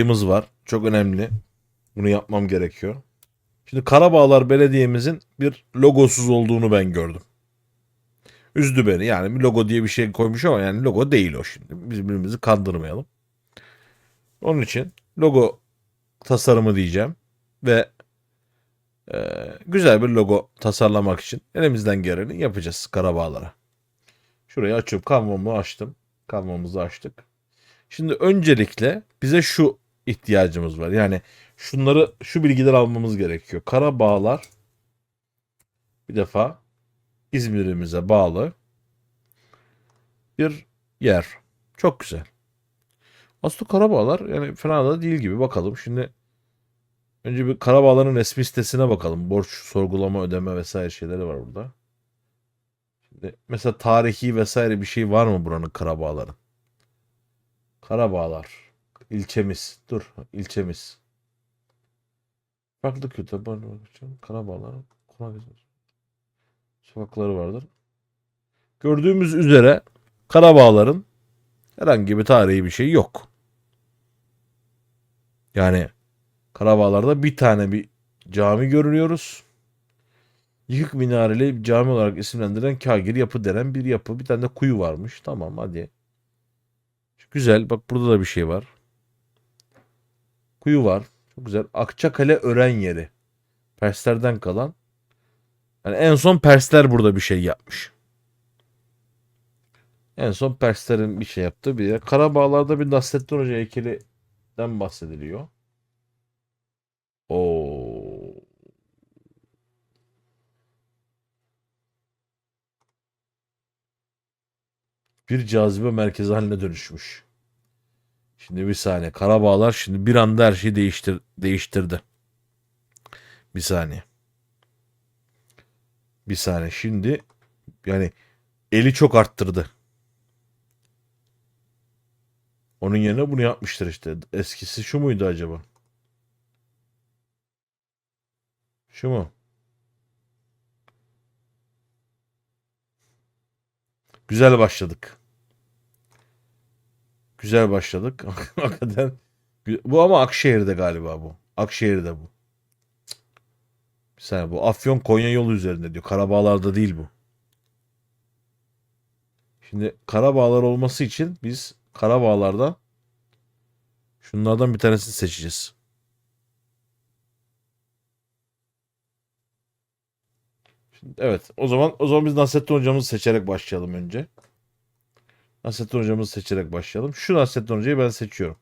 şeyimiz var. Çok önemli. Bunu yapmam gerekiyor. Şimdi Karabağlar Belediye'mizin bir logosuz olduğunu ben gördüm. Üzdü beni. Yani bir logo diye bir şey koymuş ama yani logo değil o şimdi. Biz birbirimizi kandırmayalım. Onun için logo tasarımı diyeceğim ve e, güzel bir logo tasarlamak için elimizden geleni yapacağız Karabağlar'a. Şurayı açıp kanvamı açtım. Kanvamızı açtık. Şimdi öncelikle bize şu ihtiyacımız var. Yani şunları şu bilgileri almamız gerekiyor. Karabağlar bir defa İzmir'imize bağlı bir yer. Çok güzel. Aslında Karabağlar yani fena da değil gibi. Bakalım şimdi önce bir Karabağlar'ın resmi sitesine bakalım. Borç, sorgulama, ödeme vesaire şeyleri var burada. Şimdi mesela tarihi vesaire bir şey var mı buranın Karabağlar'ın? Karabağlar. İlçemiz. Dur ilçemiz. Farklı kötü. Karabağlar. Konak Sokakları vardır. Gördüğümüz üzere Karabağlar'ın herhangi bir tarihi bir şey yok. Yani Karabağlar'da bir tane bir cami görüyoruz. Yıkık minareli cami olarak isimlendirilen kagir yapı denen bir yapı. Bir tane de kuyu varmış. Tamam hadi. Güzel. Bak burada da bir şey var. Kuyu var. Çok güzel. Akçakale ören yeri. Perslerden kalan. Yani en son Persler burada bir şey yapmış. En son Perslerin bir şey yaptığı bir yer. Karabağlar'da bir Nasrettin Hoca heykelinden bahsediliyor. Oo. Bir cazibe merkezi haline dönüşmüş. Şimdi bir saniye. Karabağlar şimdi bir anda her şeyi değiştir değiştirdi. Bir saniye. Bir saniye. Şimdi yani eli çok arttırdı. Onun yerine bunu yapmıştır işte. Eskisi şu muydu acaba? Şu mu? Güzel başladık. Güzel başladık. Hakikaten. Bu ama Akşehir'de galiba bu. Akşehir'de bu. Bir saniye bu Afyon Konya yolu üzerinde diyor. Karabağlar'da değil bu. Şimdi Karabağlar olması için biz Karabağlar'dan şunlardan bir tanesini seçeceğiz. Şimdi, evet o zaman o zaman biz Nasrettin hocamızı seçerek başlayalım önce. Nasrettin hocamızı seçerek başlayalım. Şu Nasrettin hocayı ben seçiyorum.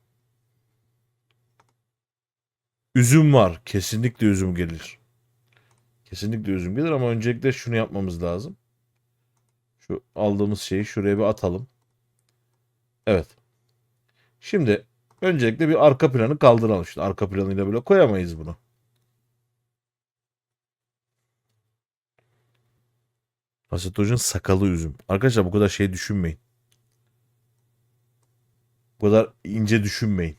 Üzüm var. Kesinlikle üzüm gelir. Kesinlikle üzüm gelir ama öncelikle şunu yapmamız lazım. Şu aldığımız şeyi şuraya bir atalım. Evet. Şimdi öncelikle bir arka planı kaldıralım. Şimdi arka planıyla böyle koyamayız bunu. Nasrettin Hoca'nın sakalı üzüm. Arkadaşlar bu kadar şey düşünmeyin. Bu kadar ince düşünmeyin.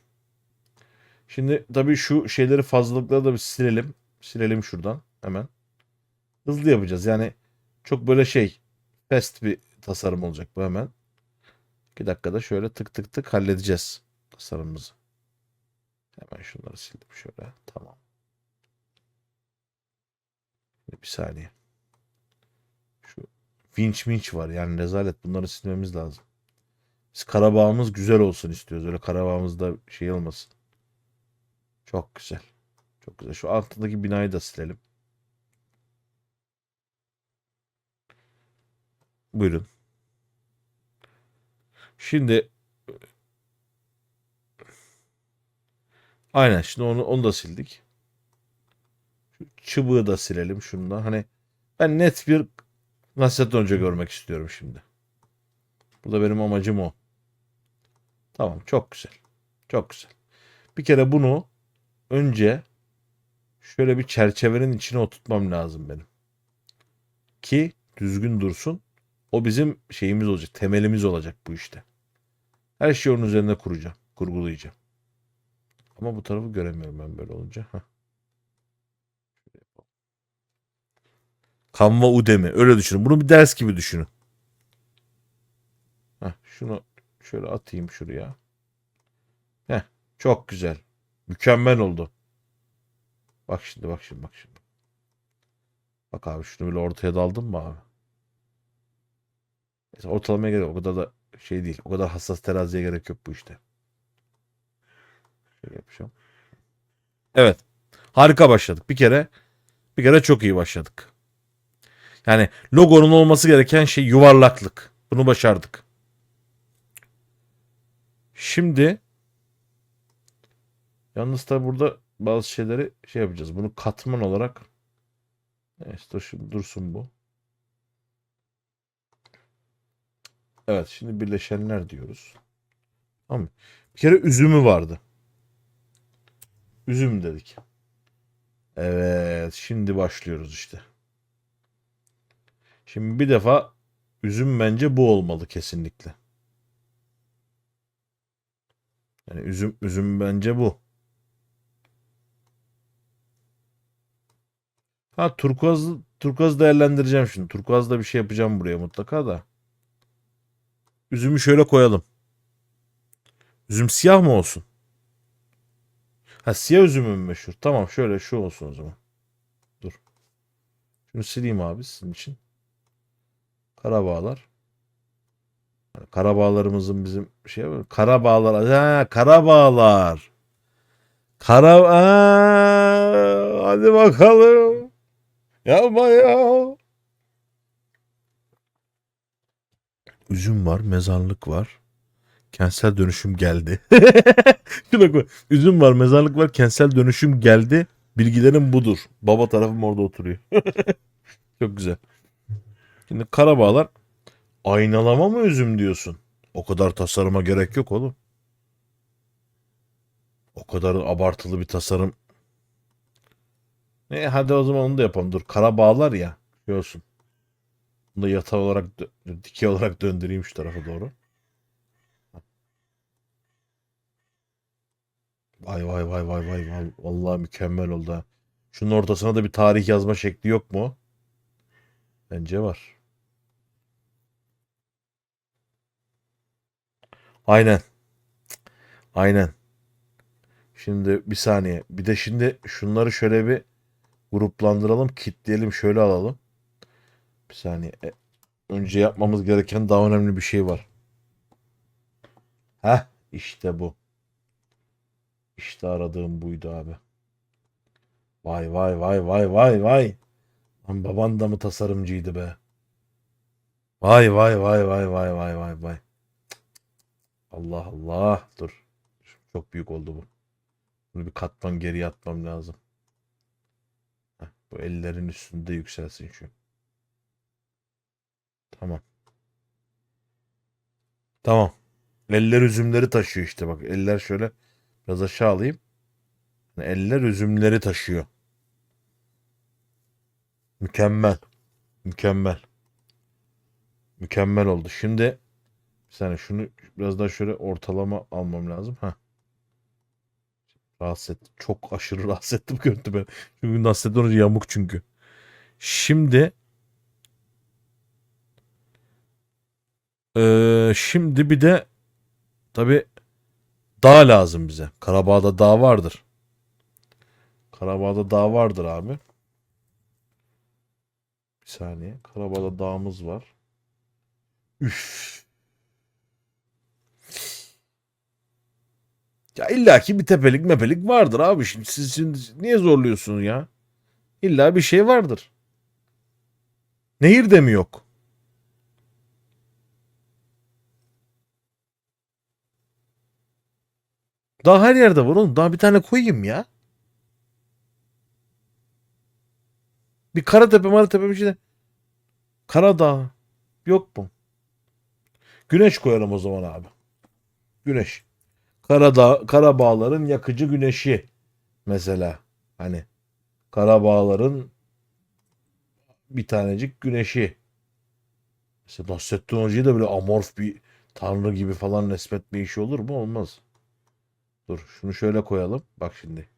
Şimdi tabii şu şeyleri fazlalıkları da bir silelim. Silelim şuradan hemen. Hızlı yapacağız. Yani çok böyle şey fast bir tasarım olacak bu hemen. 2 dakikada şöyle tık tık tık halledeceğiz tasarımımızı. Hemen şunları sildim şöyle. Tamam. Bir saniye. Şu vinç minç var yani rezalet bunları silmemiz lazım. Biz Karabağ'ımız güzel olsun istiyoruz. Öyle Karabağ'ımızda şey olmasın. Çok güzel. Çok güzel. Şu altındaki binayı da silelim. Buyurun. Şimdi Aynen şimdi onu onu da sildik. Şu çıbığı da silelim şundan. Hani ben net bir Nasrettin Hoca görmek istiyorum şimdi. Bu da benim amacım o. Tamam çok güzel. Çok güzel. Bir kere bunu önce şöyle bir çerçevenin içine oturtmam lazım benim. Ki düzgün dursun. O bizim şeyimiz olacak. Temelimiz olacak bu işte. Her şeyi onun üzerine kuracağım. Kurgulayacağım. Ama bu tarafı göremiyorum ben böyle olunca. Heh. Canva Udemy. Öyle düşünün. Bunu bir ders gibi düşünün. Heh, şunu şöyle atayım şuraya. Heh, çok güzel. Mükemmel oldu. Bak şimdi bak şimdi bak şimdi. Bak abi şunu böyle ortaya daldın mı abi? Mesela ortalamaya gerek. O kadar da şey değil. O kadar hassas teraziye gerek yok bu işte. Şöyle yapacağım. Evet. Harika başladık. Bir kere bir kere çok iyi başladık. Yani logonun olması gereken şey yuvarlaklık. Bunu başardık. Şimdi yalnız tabi burada bazı şeyleri şey yapacağız. Bunu katman olarak Neyse şimdi dursun bu. Evet şimdi birleşenler diyoruz. Tamam? Bir kere üzümü vardı. Üzüm dedik. Evet şimdi başlıyoruz işte. Şimdi bir defa üzüm bence bu olmalı kesinlikle. Yani üzüm üzüm bence bu. Ha turkuaz turkuaz değerlendireceğim şimdi. Turkuazda bir şey yapacağım buraya mutlaka da. Üzümü şöyle koyalım. Üzüm siyah mı olsun? Ha siyah üzümü mü meşhur? Tamam şöyle şu olsun o zaman. Dur. Şunu sileyim abi sizin için. Karabağlar. Yani Karabağlarımızın bizim şey var. Karabağlar. Ha, Karabağlar. Kara Aa, hadi bakalım. Yapma ya. Üzüm var, mezarlık var. Kentsel dönüşüm geldi. Şuna. Üzüm var, mezarlık var, kentsel dönüşüm geldi. Bilgilerim budur. Baba tarafım orada oturuyor. Çok güzel. Şimdi Karabağlar aynalama mı üzüm diyorsun? O kadar tasarıma gerek yok oğlum. O kadar abartılı bir tasarım. Ne hadi o zaman onu da yapalım. Dur Karabağlar ya. Şey olsun. Bunu da yatay olarak dikey olarak döndüreyim şu tarafa doğru. Vay vay vay vay vay vay. Vallahi mükemmel oldu ha. Şunun ortasına da bir tarih yazma şekli yok mu? Bence var. Aynen. Aynen. Şimdi bir saniye. Bir de şimdi şunları şöyle bir gruplandıralım. Kitleyelim. Şöyle alalım. Bir saniye. E, önce yapmamız gereken daha önemli bir şey var. Heh. işte bu. İşte aradığım buydu abi. Vay vay vay vay vay vay. Lan baban da mı tasarımcıydı be? Vay vay vay vay vay vay vay vay. Allah Allah. Dur. Çok büyük oldu bu. Bunu bir katman geriye atmam lazım. Heh, bu ellerin üstünde yükselsin şu. Tamam. Tamam. Eller üzümleri taşıyor işte bak. Eller şöyle biraz aşağı alayım. Eller üzümleri taşıyor. Mükemmel. Mükemmel. Mükemmel oldu. Şimdi bir saniye şunu biraz daha şöyle ortalama almam lazım. Ha. Rahatsız et. Çok aşırı rahatsız ettim görüntü ben. Çünkü Nasrettin Hoca yamuk çünkü. Şimdi Ee, şimdi bir de tabi dağ lazım bize. Karabağ'da dağ vardır. Karabağ'da dağ vardır abi. Bir saniye. Karabağ'da dağımız var. Üf. Ya illaki bir tepelik mepelik vardır abi. Şimdi siz şimdi niye zorluyorsunuz ya? İlla bir şey vardır. Nehir de mi yok? Daha her yerde var oğlum. Daha bir tane koyayım ya. Bir Karatepe, Maratepe bir şey de. Karadağ. Yok mu? Güneş koyalım o zaman abi. Güneş. Karadağ, Karabağların yakıcı güneşi mesela. Hani Karabağların bir tanecik güneşi. Mesela Nasrettin Hoca'yı da böyle amorf bir tanrı gibi falan resmetme işi olur mu? Olmaz. Dur şunu şöyle koyalım. Bak şimdi.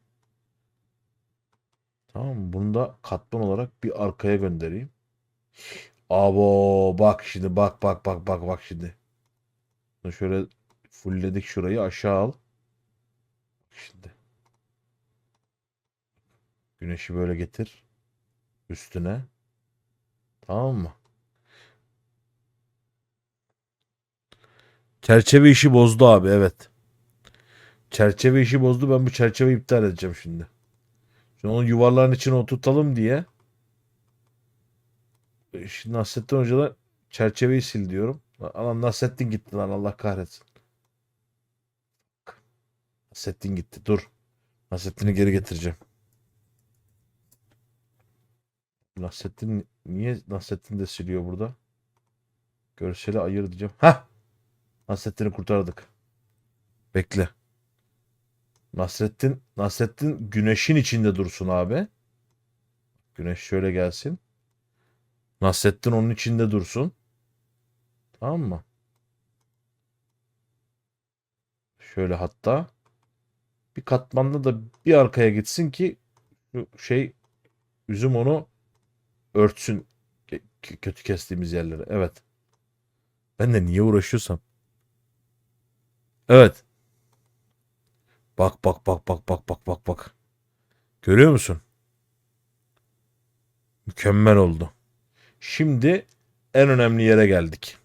Tamam? Bunu da katman olarak bir arkaya göndereyim. Abo bak şimdi bak bak bak bak bak şimdi. Bunu şöyle fullledik şurayı aşağı al. Şimdi. Güneşi böyle getir. Üstüne. Tamam mı? Çerçeve işi bozdu abi evet. Çerçeve işi bozdu. Ben bu çerçeveyi iptal edeceğim şimdi. Şimdi onu yuvarların içine oturtalım diye. Şimdi Nasrettin Hoca da çerçeveyi sil diyorum. Lan Nasrettin gitti lan Allah kahretsin. Nasrettin gitti. Dur. Nasrettin'i geri getireceğim. Nasrettin niye Nasrettin de siliyor burada? Görseli ayır diyeceğim. Hah! Nasrettin'i kurtardık. Bekle. Nasrettin Nasrettin güneşin içinde dursun abi. Güneş şöyle gelsin. Nasrettin onun içinde dursun. Tamam mı? Şöyle hatta bir katmanda da bir arkaya gitsin ki şey üzüm onu örtsün kötü kestiğimiz yerleri. Evet. Ben de niye uğraşıyorsam. Evet. Bak bak bak bak bak bak bak bak. Görüyor musun? Mükemmel oldu. Şimdi en önemli yere geldik.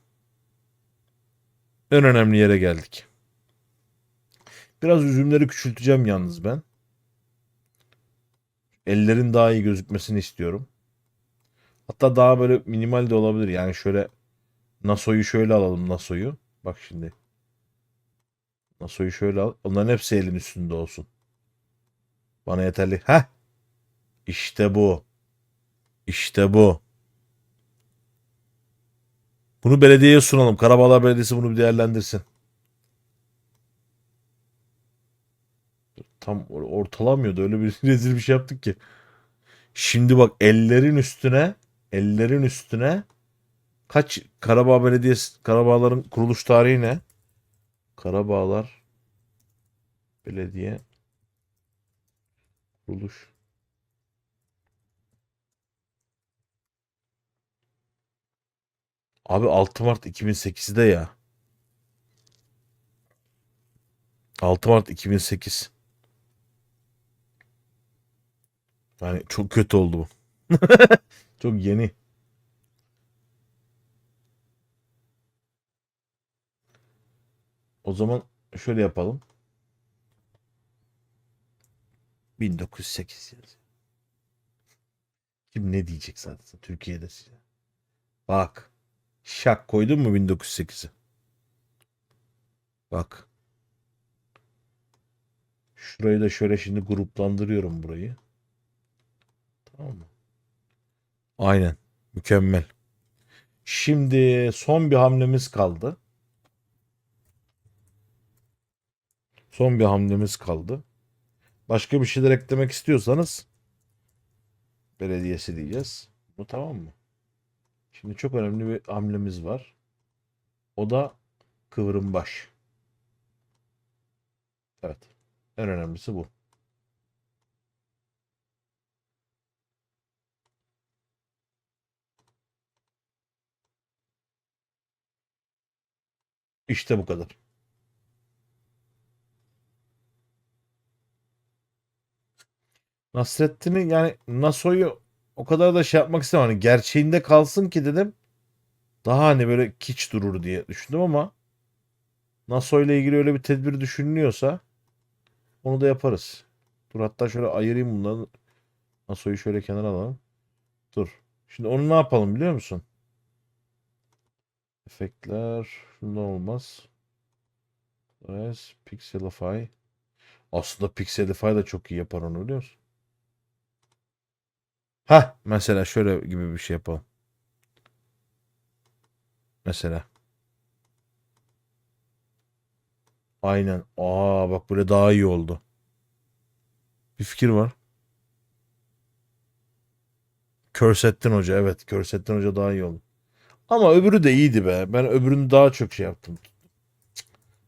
En önemli yere geldik. Biraz üzümleri küçülteceğim yalnız ben. Ellerin daha iyi gözükmesini istiyorum. Hatta daha böyle minimal de olabilir. Yani şöyle Naso'yu şöyle alalım Naso'yu. Bak şimdi. Naso'yu şöyle al. Onların hepsi elin üstünde olsun. Bana yeterli. Heh. İşte bu. İşte bu. Bunu belediyeye sunalım. Karabağlar Belediyesi bunu bir değerlendirsin. Tam or- ortalamıyordu. Öyle bir rezil bir şey yaptık ki. Şimdi bak ellerin üstüne ellerin üstüne kaç Karabağ Belediyesi Karabağların kuruluş tarihi ne? Karabağlar Belediye kuruluş Abi 6 Mart 2008'de ya. 6 Mart 2008. Yani çok kötü oldu bu. Çok yeni. O zaman şöyle yapalım. 1908 yazıyor. Kim ne diyecek zaten Türkiye'de size. Bak. Şak koydun mu 1908'i? Bak. Şurayı da şöyle şimdi gruplandırıyorum burayı. Tamam mı? Aynen. Mükemmel. Şimdi son bir hamlemiz kaldı. Son bir hamlemiz kaldı. Başka bir şeyler eklemek istiyorsanız belediyesi diyeceğiz. Bu tamam mı? Şimdi çok önemli bir hamlemiz var. O da kıvrımbaş. Evet. En önemlisi bu. İşte bu kadar. Nasrettin'i yani Naso'yu o kadar da şey yapmak istemem. Hani gerçeğinde kalsın ki dedim. Daha hani böyle kiç durur diye düşündüm ama Naso ile ilgili öyle bir tedbir düşünülüyorsa onu da yaparız. Dur hatta şöyle ayırayım bunları. Naso'yu şöyle kenara alalım. Dur. Şimdi onu ne yapalım biliyor musun? Efektler şundan olmaz. Evet, Pixelify. Aslında Pixelify da çok iyi yapar onu biliyor musun? Ha mesela şöyle gibi bir şey yapalım. Mesela. Aynen. Aa bak böyle daha iyi oldu. Bir fikir var. Körsettin Hoca. Evet. Körsettin Hoca daha iyi oldu. Ama öbürü de iyiydi be. Ben öbürünü daha çok şey yaptım.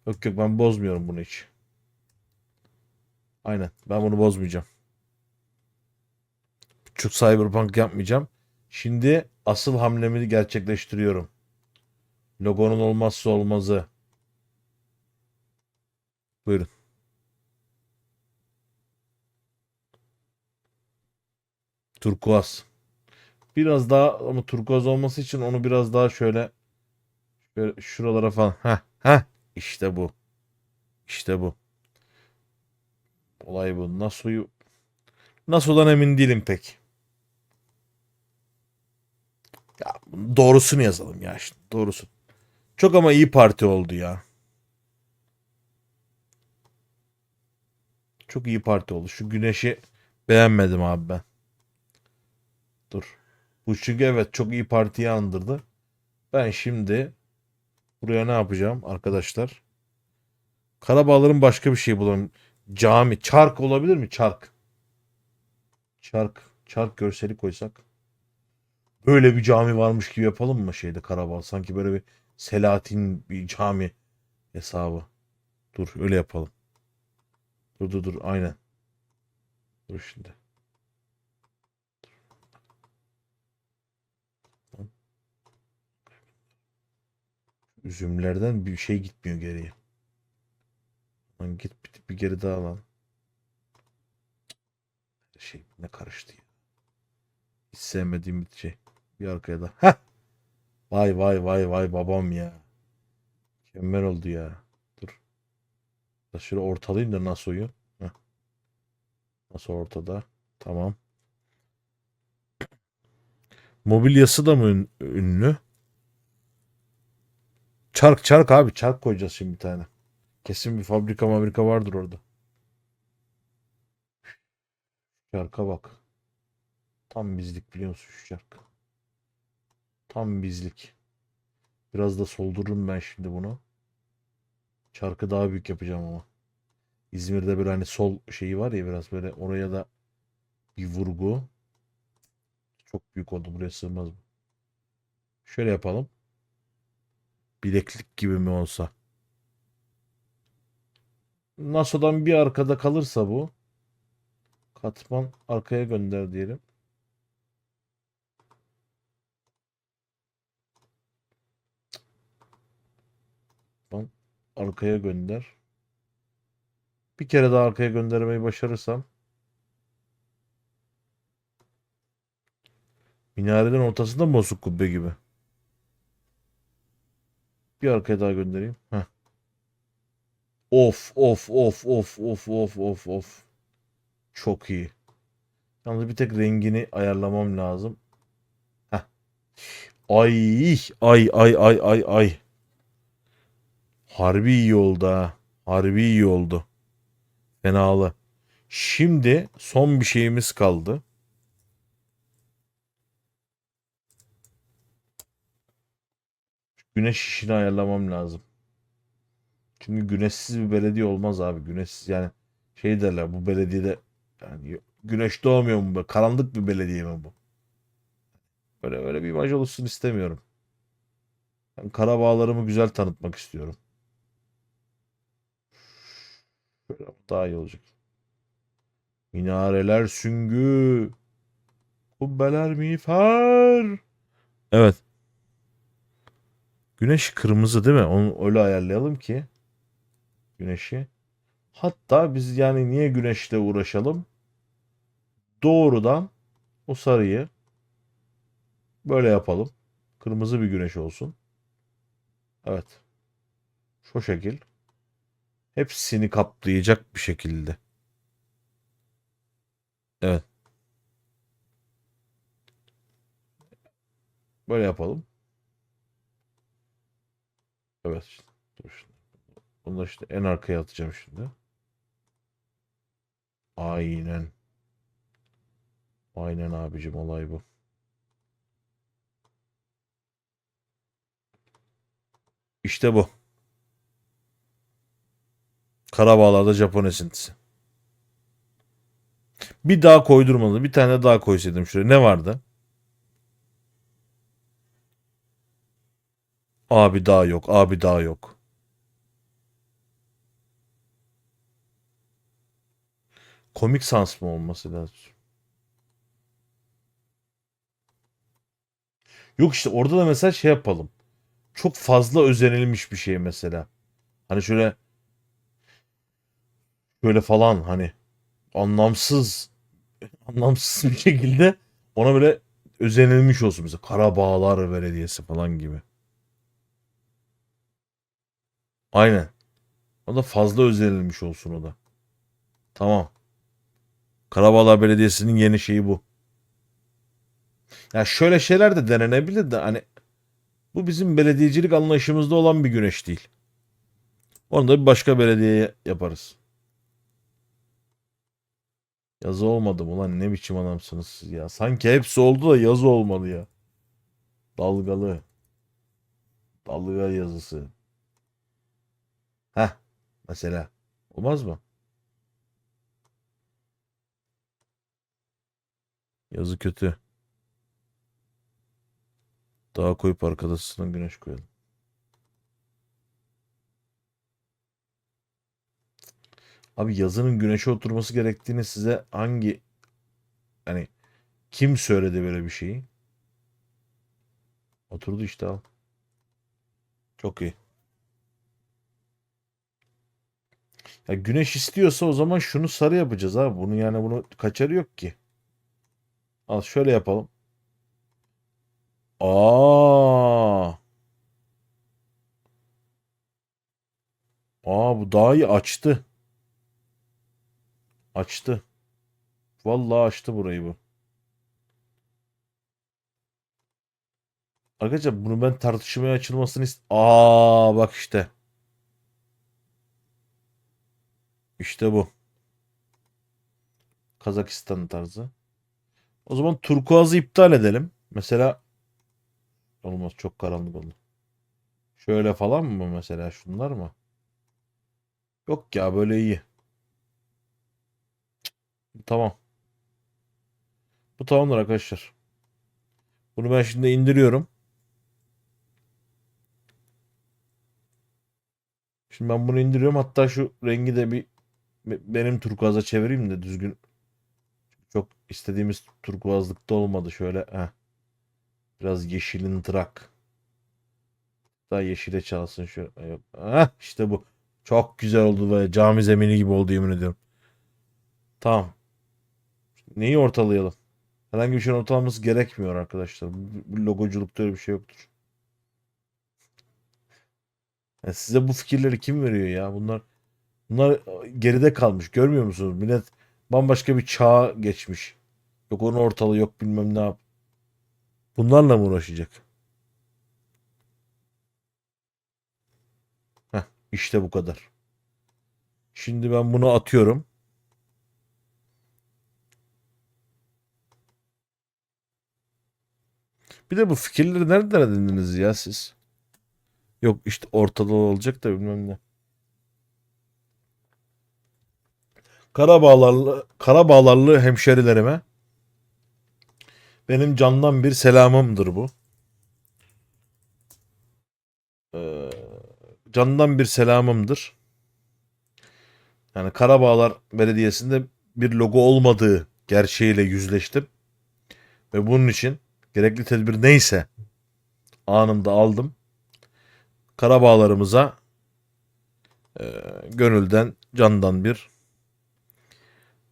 Yok yok ben bozmuyorum bunu hiç. Aynen. Ben bunu bozmayacağım. Çok cyberpunk yapmayacağım. Şimdi asıl hamlemi gerçekleştiriyorum. Logonun olmazsa olmazı. Buyurun. Turkuaz. Biraz daha ama turkuaz olması için onu biraz daha şöyle şöyle şuralara falan. Heh, heh. İşte bu. İşte bu. Olay bu. Nasu'yu Nasu'dan emin değilim pek. Ya doğrusunu yazalım ya işte. Doğrusu. Çok ama iyi parti oldu ya. Çok iyi parti oldu. Şu güneşi beğenmedim abi ben. Dur. Bu çünkü evet çok iyi partiyi andırdı. Ben şimdi buraya ne yapacağım arkadaşlar? Karabağların başka bir şey bulalım. Cami. Çark olabilir mi? Çark. Çark. Çark görseli koysak. Böyle bir cami varmış gibi yapalım mı şeyde Karabağ? Sanki böyle bir Selahattin bir cami hesabı. Dur öyle yapalım. Dur dur dur aynen. Dur şimdi. Üzümlerden bir şey gitmiyor geriye. Lan git bir, bir geri daha lan. Şey ne karıştı ya. Hiç sevmediğim bir şey. Bir arkaya da. Heh. Vay vay vay vay babam ya. Mükemmel oldu ya. Dur. Şöyle ortalayayım da Naso'yu. Heh. Naso ortada. Tamam. Mobilyası da mı ün- ünlü? Çark çark abi çark koyacağız şimdi bir tane. Kesin bir fabrika fabrika vardır orada. Çarka bak. Tam bizlik biliyor musun şu çark? Tam bizlik. Biraz da soldururum ben şimdi bunu. Çarkı daha büyük yapacağım ama. İzmir'de böyle hani sol şeyi var ya biraz böyle oraya da bir vurgu. Çok büyük oldu buraya sığmaz bu. Şöyle yapalım. Bileklik gibi mi olsa. NASA'dan bir arkada kalırsa bu. Katman arkaya gönder diyelim. Katman arkaya gönder. Bir kere daha arkaya göndermeyi başarırsam minareden ortasında mı bozuk kubbe gibi. Bir arkaya daha göndereyim. Heh. Of of of of of of of of. Çok iyi. Yalnız bir tek rengini ayarlamam lazım. Heh. Ay ay ay ay ay ay. Harbi iyi oldu ha. Harbi iyi oldu. Fenalı. Şimdi son bir şeyimiz kaldı. Güneş işini ayarlamam lazım. Çünkü güneşsiz bir belediye olmaz abi. Güneşsiz yani şey derler bu belediyede yani güneş doğmuyor mu? Böyle Karanlık bir belediye mi bu? Böyle öyle bir imaj oluşsun istemiyorum. Ben Karabağlarımı güzel tanıtmak istiyorum. Böyle daha iyi olacak. Minareler süngü. Kubbeler miğfer. Evet. Güneş kırmızı değil mi? Onu öyle ayarlayalım ki güneşi. Hatta biz yani niye güneşle uğraşalım? Doğrudan o sarıyı böyle yapalım. Kırmızı bir güneş olsun. Evet. Şu şekil. Hepsini kaplayacak bir şekilde. Evet. Böyle yapalım. Evet. Dur şimdi. Da işte en arkaya atacağım şimdi. Aynen. Aynen abicim olay bu. İşte bu. Karabağlar'da Japon esintisi. Bir daha koydurmalı. Bir tane daha koysaydım şuraya. Ne vardı? Abi daha yok. Abi daha yok. Komik sans mı olması lazım? Yok işte orada da mesela şey yapalım. Çok fazla özenilmiş bir şey mesela. Hani şöyle böyle falan hani anlamsız anlamsız bir şekilde Ona böyle özenilmiş olsun mesela Karabağlar Belediyesi falan gibi. Aynen. O da fazla özenilmiş olsun o da. Tamam. Karabağlar Belediyesi'nin yeni şeyi bu. Ya şöyle şeyler de denenebilir de hani bu bizim belediyecilik anlayışımızda olan bir güneş değil. Onu da bir başka belediyeye yaparız. Yazı olmadı mı lan ne biçim adamsınız siz ya. Sanki hepsi oldu da yazı olmadı ya. Dalgalı. Dalga yazısı. Heh mesela. Olmaz mı? Yazı kötü. Daha koyup arkasına güneş koyalım. Abi yazının güneşe oturması gerektiğini size hangi hani kim söyledi böyle bir şeyi? Oturdu işte al. Çok iyi. Ya güneş istiyorsa o zaman şunu sarı yapacağız abi. Bunu yani bunu kaçarı yok ki. Al şöyle yapalım. Aa. Aa bu daha iyi açtı. Açtı. Vallahi açtı burayı bu. Arkadaşlar bunu ben tartışmaya açılmasını ist... Aa bak işte. İşte bu. Kazakistan tarzı. O zaman turkuazı iptal edelim. Mesela olmaz çok karanlık oldu. Şöyle falan mı mesela şunlar mı? Yok ya böyle iyi. Tamam. Bu tamamdır arkadaşlar. Bunu ben şimdi indiriyorum. Şimdi ben bunu indiriyorum. Hatta şu rengi de bir benim turkuaza çevireyim de düzgün. Çok istediğimiz turkuazlıkta olmadı. Şöyle heh. Biraz yeşilin tırak. Daha yeşile çalsın şu. Yok. Heh, işte bu. Çok güzel oldu böyle cami zemini gibi oldu yemin ediyorum. Tamam. Neyi ortalayalım? Herhangi bir şeyin ortalaması gerekmiyor arkadaşlar. Logoculukta öyle bir şey yoktur. Ya size bu fikirleri kim veriyor ya? Bunlar bunlar geride kalmış. Görmüyor musunuz? Millet bambaşka bir çağa geçmiş. Yok onun ortalığı yok bilmem ne yap. Bunlarla mı uğraşacak? Heh, işte bu kadar. Şimdi ben bunu atıyorum. Bir de bu fikirleri nereden edindiniz ya siz? Yok işte ortada olacak da bilmem ne. Karabağlarlı, Karabağlarlı hemşerilerime benim candan bir selamımdır bu. Ee, candan bir selamımdır. Yani Karabağlar Belediyesi'nde bir logo olmadığı gerçeğiyle yüzleştim. Ve bunun için gerekli tedbir neyse anında aldım. Karabağlarımıza e, gönülden candan bir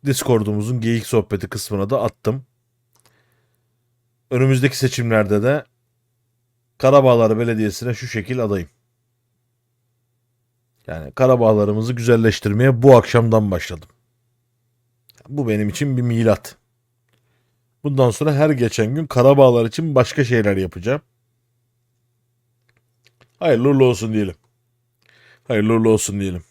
Discord'umuzun geyik sohbeti kısmına da attım. Önümüzdeki seçimlerde de Karabağlar Belediyesi'ne şu şekil adayım. Yani Karabağlarımızı güzelleştirmeye bu akşamdan başladım. Bu benim için bir milat. Bundan sonra her geçen gün Karabağlar için başka şeyler yapacağım. Hayırlı uğurlu olsun diyelim. Hayırlı uğurlu olsun diyelim.